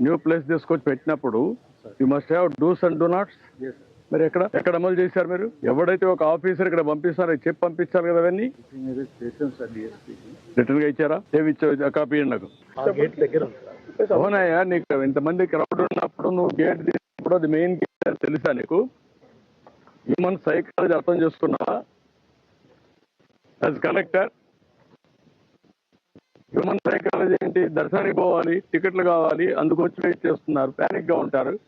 New place తీసుకొచ్చి పెట్టినప్పుడు you must have dos and don'ts మరి ఎక్కడ? ఎక్కడ అమలు చేశారు మీరు? ఎవడైతే ఒక ఆఫీసర్ ఇక్కడ పంపిస్తారో చెప్పి పంపించాలి కదా అవన్నీ? రిటర్న్గా ఇచ్చారా? ఏమి ఇచ్చావు కాపీ నాకు. అవునయ్యా నీకు ఇంతమంది క్రౌడ్ ఉన్నప్పుడు నువ్వు గేట్ తీసినప్పుడు అది మెయిన్ గేట్ తెలుసా నీకు? హ్యూమన్ సైకాలజీ అర్థం చేసుకున్నావా? యాజ్ కలెక్టర్ హ్యూమన్ సైకాలజీ ఏంటి దర్శనానికి పోవాలి టికెట్లు కావాలి అందుకు వచ్చి వెయిట్ చేస్తున్నారు. ప్యానిక్గా ఉంటారు.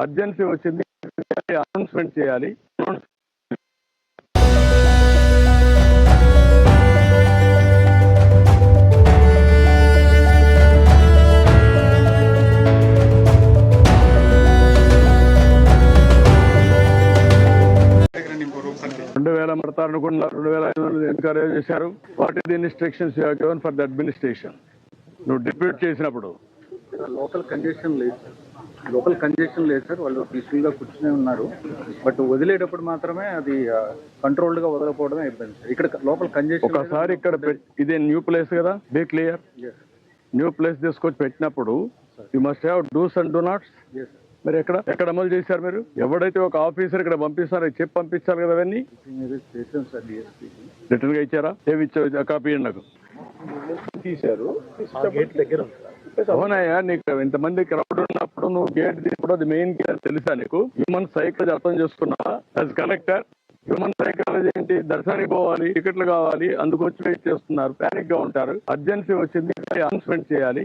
అర్జెన్సీ వచ్చింది. అనౌన్స్మెంట్ చేయాలి. రెండు వేల పడతారు అనుకున్నారు రెండు వేల ఐదు వందలు ఎన్కరేజ్ చేశారు. What is the instructions you given for the administration. నువ్వు డిప్యూట్ చేసినప్పుడు. లోకల్ కంజెషన్ లేదు. లోకల్ కంజెషన్ లేదు సార్. వాళ్ళు పీస్ఫుల్గా కూర్చునే ఉన్నారు. బట్ వదిలేటప్పుడు మాత్రమే అది కంట్రోల్డ్గా వదలకపోవడమే ఇబ్బంది సార్. ఇక్కడ లోకల్ కంజెషన్ ఒకసారి ఇక్కడ ఇదే న్యూ ప్లేస్ కదా? Be clear? న్యూ ప్లేస్ తీసుకొచ్చి పెట్టినప్పుడు you must have dos and don'ts మరి ఎక్కడ? ఎక్కడ అమలు చేశారు మీరు? ఎవడైతే ఒక ఆఫీసర్ ఇక్కడ పంపిస్తారో చెప్పి పంపించాలి కదా అవన్నీ? రిటర్న్గా ఇచ్చారా? ఏమి ఇచ్చావు కాపీ ఇవ్వండి నాకు. తీశారు. అవునయ్యా నీకు ఇంతమంది క్రౌడ్ ఉన్నప్పుడు నువ్వు గేట్ తీసినప్పుడు అది మెయిన్ గేట్ తెలుసా నీకు? హ్యూమన్ సైకాలజీ అర్థం చేసుకున్నావా? యాజ్ కలెక్టర్ హ్యూమన్ సైకాలజీ ఏంటి? దర్శనానికి పోవాలి టికెట్లు కావాలి అందుకు వచ్చి వెయిట్ చేస్తున్నారు ప్యానిక్గా ఉంటారు. అర్జెన్సీ వచ్చింది అనౌన్స్మెంట్ చేయాలి.